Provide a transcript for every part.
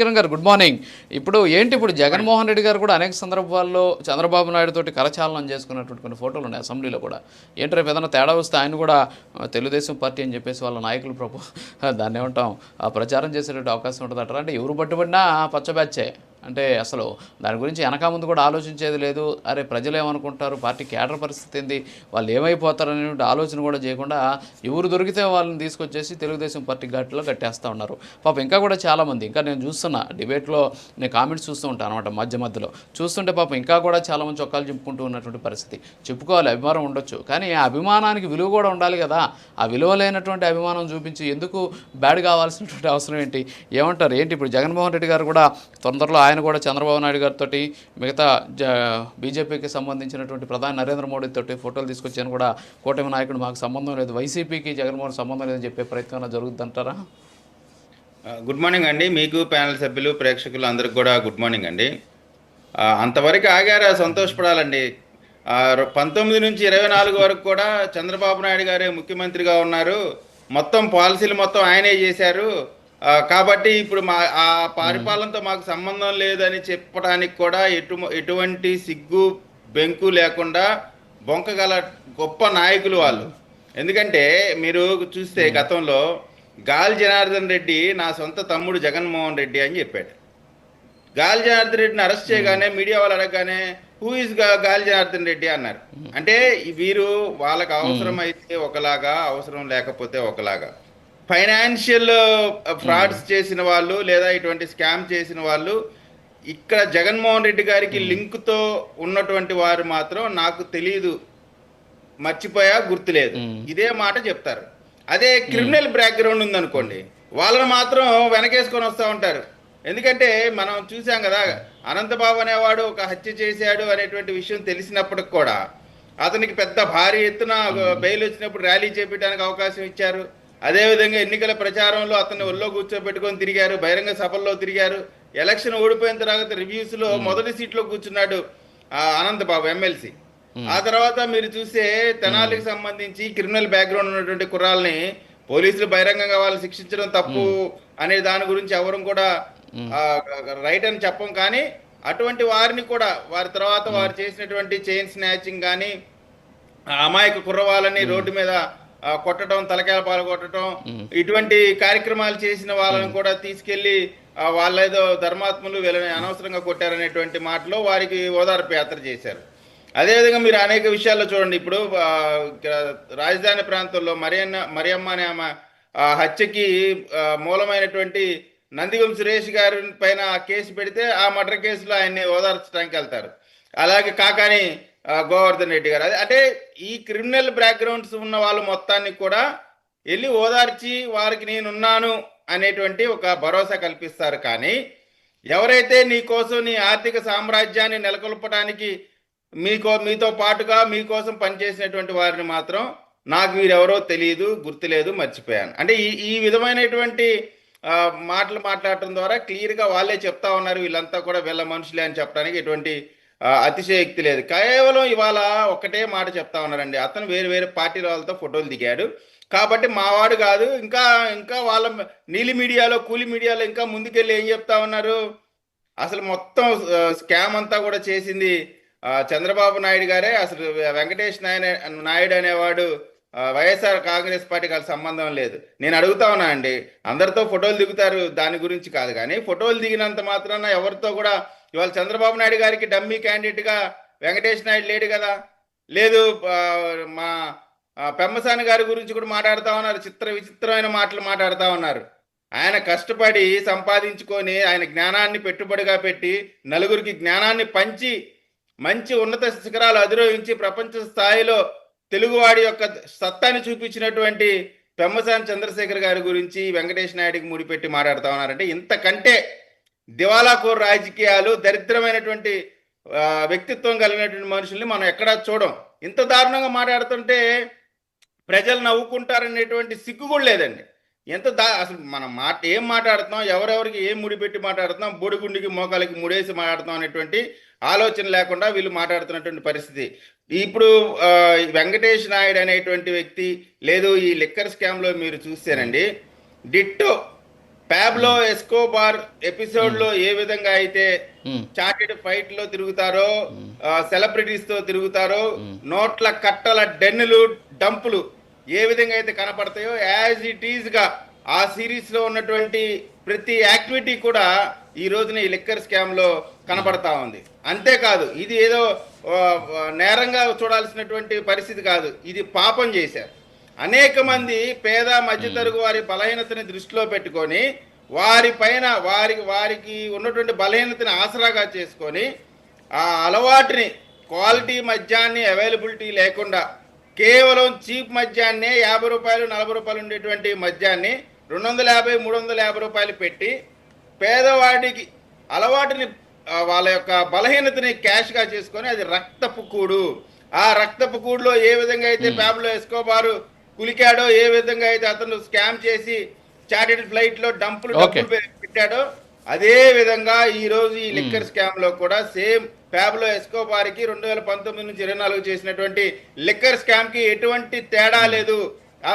కిరణ్ గారు good morning. ఇప్పుడు ఏంటి ఇప్పుడు జగన్మోహన్ రెడ్డి గారు కూడా అనేక సందర్భాల్లో చంద్రబాబు నాయుడు తోటి కరచాలనం చేసుకున్నటువంటి కొన్ని ఫోటోలు ఉన్నాయి అసెంబ్లీలో కూడా. ఏంటి రేపు ఏదైనా తేడా వస్తే ఆయన కూడా తెలుగుదేశం పార్టీ అని చెప్పేసి వాళ్ళ నాయకులు ప్రభు దాన్ని ఏమంటాం ఆ ప్రచారం చేసేటువంటి అవకాశం ఉంటుంది అంటే ఎవరు పట్టుబడినా పచ్చ బ్యాచే. అంటే అసలు దాని గురించి వెనక ముందు కూడా ఆలోచించేది లేదు. అరే ప్రజలు ఏమనుకుంటారు? పార్టీ క్యాడర్ పరిస్థితి ఏంది? వాళ్ళు ఏమైపోతారనే ఆలోచన కూడా చేయకుండా ఎవరు దొరికితే వాళ్ళని తీసుకొచ్చేసి తెలుగుదేశం పార్టీ ఘాట్లో కట్టేస్తూ ఉన్నారు. పాపం ఇంకా కూడా చాలామంది ఇంకా నేను చూస్తున్నా డిబేట్లో నేను కామెంట్స్ చూస్తూ ఉంటాను అనమాట మధ్య మధ్యలో. చూస్తుంటే పాపం ఇంకా కూడా చాలామంది చొక్కాలు చెప్పుకుంటూ ఉన్నటువంటి పరిస్థితి. చెప్పుకోవాలి అభిమానం ఉండొచ్చు. కానీ ఆ అభిమానానికి విలువ కూడా ఉండాలి కదా. ఆ విలువ లేనటువంటి అభిమానం చూపించి ఎందుకు బ్యాడ్ కావాల్సినటువంటి అవసరం ఏంటి? ఏమంటారు? ఏంటి ఇప్పుడు జగన్మోహన్ రెడ్డి గారు కూడా తొందరలో ఆయన ఆయన కూడా చంద్రబాబు నాయుడు గారితో మిగతా జ బీజేపీకి సంబంధించినటువంటి ప్రధాని నరేంద్ర మోడీ తోటి ఫోటోలు తీసుకొచ్చాను కూడా కూటమి నాయకుడు మాకు సంబంధం లేదు. వైసీపీకి జగన్మోహన్ సంబంధం లేదని చెప్పే ప్రయత్నం జరుగుతుందంటారా? గుడ్ మార్నింగ్ అండి. మీకు ప్యానల్ సభ్యులు ప్రేక్షకులు అందరికి కూడా గుడ్ మార్నింగ్ అండి. అంతవరకు ఆగారా? సంతోషపడాలండి. పంతొమ్మిది నుంచి ఇరవై నాలుగు వరకు కూడా చంద్రబాబు నాయుడు గారే ముఖ్యమంత్రిగా ఉన్నారు. మొత్తం పాలసీలు మొత్తం ఆయనే చేశారు. కాబట్టి ఇప్పుడు మా ఆ పరిపాలనతో మాకు సంబంధం లేదని చెప్పడానికి కూడా ఎటు ఎటువంటి సిగ్గు బెంకు లేకుండా బొంకగల గొప్ప నాయకులు వాళ్ళు. ఎందుకంటే మీరు చూస్తే గతంలో గాలి జనార్దన్ రెడ్డి నా సొంత తమ్ముడు జగన్మోహన్ రెడ్డి అని చెప్పాడు. గాలి జనార్దన్ రెడ్డిని అరెస్ట్ చేయగానే మీడియా వాళ్ళు అడగగానే హూ ఇస్ గాలి జనార్దన్ రెడ్డి? అన్నారు. అంటే వీరు వాళ్ళకి అవసరం అయితే ఒకలాగా అవసరం లేకపోతే ఒకలాగా. ఫైనాన్షియల్ ఫ్రాడ్స్ చేసిన వాళ్ళు లేదా ఇటువంటి స్కామ్ చేసిన వాళ్ళు ఇక్కడ జగన్మోహన్ రెడ్డి గారికి లింక్తో ఉన్నటువంటి వారు మాత్రం నాకు తెలియదు మర్చిపోయా గుర్తులేదు. ఇదే మాట చెప్తారు. అదే క్రిమినల్ బ్యాక్గ్రౌండ్ ఉందనుకోండి వాళ్ళని మాత్రం వెనకేసుకొని వస్తూ ఉంటారు. ఎందుకంటే మనం చూసాం కదా అనంతబాబు అనేవాడు ఒక హత్య చేశాడు అనేటువంటి విషయం తెలిసినప్పటికి కూడా అతనికి పెద్ద భారీ ఎత్తున బెయిల్ వచ్చినప్పుడు ర్యాలీ చేపించడానికి అవకాశం ఇచ్చారు. అదేవిధంగా ఎన్నికల ప్రచారంలో అతన్ని ఒళ్ళో కూర్చోబెట్టుకొని తిరిగారు బహిరంగ సభల్లో తిరిగారు. ఎలక్షన్ ఓడిపోయిన తర్వాత రివ్యూస్లో మొదటి సీట్లో కూర్చున్నాడు ఆ అనంతబాబు ఎమ్మెల్సీ. ఆ తర్వాత మీరు చూస్తే తెనాలికి సంబంధించి క్రిమినల్ బ్యాక్గ్రౌండ్ ఉన్నటువంటి కుర్రాల్ని పోలీసులు బహిరంగంగా వాళ్ళు శిక్షించడం తప్పు అనే దాని గురించి ఎవరు కూడా రైట్ అని చెప్పం కానీ అటువంటి వారిని కూడా వారి తర్వాత వారు చేసినటువంటి చైన్ స్నాచింగ్ కానీ అమాయక కుర్రవాళ్ళని రోడ్డు మీద కొట్టడం తలకాయల పాలు కొట్టడం ఇటువంటి కార్యక్రమాలు చేసిన వాళ్ళని కూడా తీసుకెళ్ళి వాళ్ళేదో ధర్మాత్ములు వీళ్ళని అనవసరంగా కొట్టారనేటువంటి మాటలో వారికి ఓదార్పు యాత్ర చేశారు. అదేవిధంగా మీరు అనేక విషయాల్లో చూడండి ఇప్పుడు రాజధాని ప్రాంతంలో మరియన్న మరియమ్మ అనే ఆమె హత్యకి మూలమైనటువంటి నందిగం సురేష్ గారి పైన కేసు పెడితే ఆ మర్డర్ కేసులో ఆయన్ని ఓదార్చడానికి వెళ్తారు. అలాగే కాకాని గోవర్ధన్ రెడ్డి గారు. అది అంటే ఈ క్రిమినల్ బ్యాక్గ్రౌండ్స్ ఉన్న వాళ్ళు మొత్తాన్ని కూడా వెళ్ళి ఓదార్చి వారికి నేనున్నాను అనేటువంటి ఒక భరోసా కల్పిస్తారు. కానీ ఎవరైతే నీకోసం నీ ఆర్థిక సామ్రాజ్యాన్ని నెలకొల్పడానికి మీకో మీతో పాటుగా మీకోసం పనిచేసినటువంటి వారిని మాత్రం నాకు మీరెవరో తెలియదు గుర్తులేదు మర్చిపోయాను. అంటే ఈ ఈ విధమైనటువంటి మాటలు మాట్లాడటం ద్వారా క్లియర్గా వాళ్ళే చెప్తా ఉన్నారు. వీళ్ళంతా కూడా వీళ్ళ మనుషులే అని చెప్పడానికి ఎటువంటి అతిశయక్తి లేదు. కేవలం ఇవాళ ఒక్కటే మాట చెప్తా ఉన్నారండి. అతను వేరు వేరే పార్టీల వాళ్ళతో ఫోటోలు దిగాడు. కాబట్టి మావాడు కాదు ఇంకా ఇంకా వాళ్ళ నీలి మీడియాలో కూలి మీడియాలో ఇంకా ముందుకెళ్ళి ఏం చెప్తా ఉన్నారు? అసలు మొత్తం స్కామ్ అంతా కూడా చేసింది చంద్రబాబు నాయుడు గారే. అసలు వెంకటేష్ నాయన నాయుడు అనేవాడు వైఎస్ఆర్ కాంగ్రెస్ పార్టీకి వాళ్ళ సంబంధం లేదు. నేను అడుగుతా ఉన్నా అండి అందరితో ఫోటోలు దిగుతారు దాని గురించి కాదు కానీ ఫోటోలు దిగినంత మాత్రాన ఎవరితో కూడా ఇవాళ చంద్రబాబు నాయుడు గారికి డమ్మీ క్యాండిడేట్గా వెంకటేష్ నాయుడు లేడు కదా. లేదు మా పెమ్మసాని గారి గురించి కూడా మాట్లాడుతూ ఉన్నారు చిత్ర విచిత్రమైన మాటలు మాట్లాడుతూ ఉన్నారు. ఆయన కష్టపడి సంపాదించుకొని ఆయన జ్ఞానాన్ని పెట్టుబడిగా పెట్టి నలుగురికి జ్ఞానాన్ని పంచి మంచి ఉన్నత శిఖరాలు అధిరోహించి ప్రపంచ స్థాయిలో తెలుగువాడి యొక్క సత్తాన్ని చూపించినటువంటి పెమ్మసాని చంద్రశేఖర్ గారి గురించి వెంకటేష్ నాయుడికి ముడిపెట్టి మాట్లాడుతా ఉన్నారంటే ఇంతకంటే దివాలాకోర్ రాజకీయాలు దరిద్రమైనటువంటి వ్యక్తిత్వం కలిగినటువంటి మనుషుల్ని మనం ఎక్కడా చూడం. ఇంత దారుణంగా మాట్లాడుతుంటే ప్రజలు నవ్వుకుంటారనేటువంటి సిగ్గు కూడా లేదండి. ఎంత దా అసలు మనం మాట ఏం మాట్లాడుతున్నాం ఎవరెవరికి ఏం ముడిపెట్టి మాట్లాడుతున్నాం బొడిగుండికి మోకాలకి ముడేసి మాట్లాడుతున్నాం అనేటువంటి ఆలోచన లేకుండా వీళ్ళు మాట్లాడుతున్నటువంటి పరిస్థితి. ఇప్పుడు వెంకటేష్ నాయుడు అనేటువంటి వ్యక్తి లేదు ఈ లిక్కర్ స్కామ్లో మీరు చూస్తేనండి డిట్టో ప్యాబ్లో ఎస్కోబార్ ఎపిసోడ్లో ఏ విధంగా అయితే చార్టెడ్ ఫైట్లో తిరుగుతారో సెలబ్రిటీస్తో తిరుగుతారో నోట్ల కట్టల డెన్నులు డంపులు ఏ విధంగా అయితే కనపడతాయో యాజ్ ఇట్ ఈజ్గా ఆ సిరీస్లో ఉన్నటువంటి ప్రతి యాక్టివిటీ కూడా ఈ రోజున ఈ లిక్కర్ స్కామ్లో కనపడతా ఉంది. అంతేకాదు ఇది ఏదో నేరంగా చూడాల్సినటువంటి పరిస్థితి కాదు. ఇది పాపం చేశారు. అనేక మంది పేద మధ్యతరగు వారి బలహీనతని దృష్టిలో పెట్టుకొని వారి పైన వారికి వారికి ఉన్నటువంటి బలహీనతని ఆసరాగా చేసుకొని ఆ అలవాటుని క్వాలిటీ మద్యాన్ని అవైలబిలిటీ లేకుండా కేవలం చీప్ మద్యాన్నే యాభై రూపాయలు నలభై రూపాయలు ఉండేటువంటి మద్యాన్ని రెండు వందల యాభై మూడు వందల యాభై రూపాయలు పెట్టి పేదవాడికి అలవాటుని వాళ్ళ యొక్క బలహీనతని క్యాష్గా చేసుకొని అది రక్తపు కూడు ఆ రక్తపు కూడులో ఏ విధంగా అయితే ప్యాబ్లో ఎస్కోబారు కులికాడో ఏ విధంగా అయితే అతను స్కామ్ చేసి చార్టెడ్ ఫ్లైట్లో డంపులు. డబ్బులు పెట్టాడో అదే విధంగా ఈ రోజు ఈ లిక్కర్ స్కామ్లో కూడా సేమ్ ప్యాబ్లో ఎస్కోబార్కి రెండు వేల పంతొమ్మిది నుంచి ఇరవై నాలుగు చేసినటువంటి లిక్కర్ స్కామ్కి ఎటువంటి తేడా లేదు.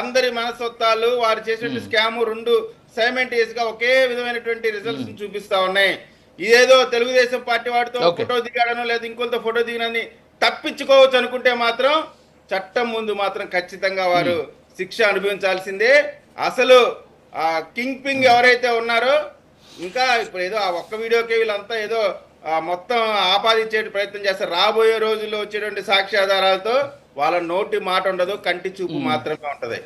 అందరి మనస్తత్వాలు వారు చేసినటువంటి స్కామ్ రెండు సైమెంటేస్గా ఒకే విధమైనటువంటి రిజల్ట్స్ చూపిస్తా ఉన్నాయి. ఇదేదో తెలుగుదేశం పార్టీ వాడితో. ఫోటో దిగాడనో లేదా ఇంకొంత ఫోటో దిగినని తప్పించుకోవచ్చు అనుకుంటే మాత్రం చట్టం ముందు మాత్రం ఖచ్చితంగా వారు శిక్ష అనుభవించాల్సిందే. అసలు ఆ కింగ్ పింగ్ ఎవరైతే ఉన్నారో ఇంకా ఇప్పుడు ఏదో ఆ ఒక్క వీడియోకే వీళ్ళంతా ఏదో ఆ మొత్తం ఆపాదించే ప్రయత్నం చేస్తారు రాబోయే రోజుల్లో వచ్చేటువంటి సాక్ష్యాధారాలతో వాళ్ళ నోటి మాట ఉండదు కంటి చూపు మాత్రమే ఉంటది.